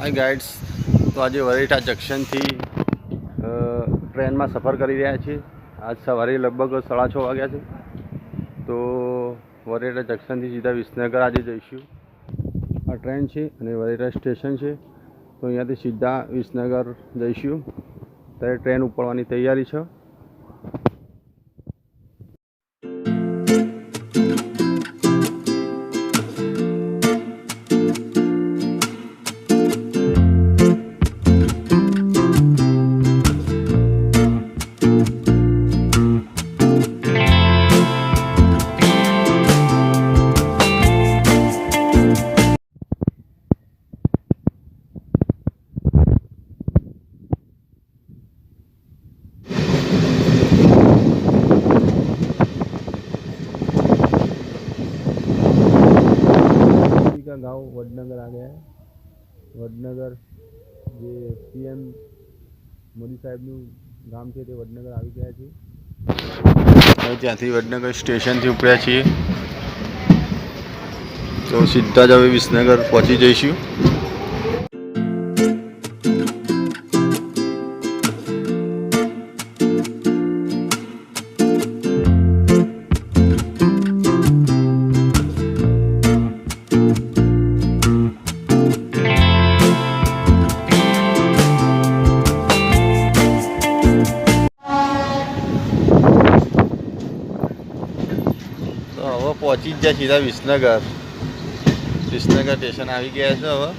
હાય guides તો આજે વરેઠા જંકશનથી ટ્રેનમાં સફર કરી રહ્યા છીએ. આજ સવારે લગભગ સાડા છ વાગ્યા છે. તો વરેઠા જંકશનથી સીધા વિસનગર આજે જઈશું. આ ટ્રેન છે અને વરેઠા સ્ટેશન છે. તો અહીંયાથી સીધા વિસનગર જઈશું. ત્યારે ટ્રેન ઉપડવાની તૈયારી છે. का गांव वडनगर आ गया है વડનગર જે પીએમ મોદી સાહેબનું ગામ છે તે વડનગર આવી ગયા છે હવે ત્યાંથી વડનગર સ્ટેશનથી ઉપડ્યા છીએ તો સીધા જ હવે વિસનગર પહોંચી જઈશું હવે પહોંચી જ જાય સીધા વિસનગર. વિસનગર સ્ટેશન આવી ગયા છે હવે.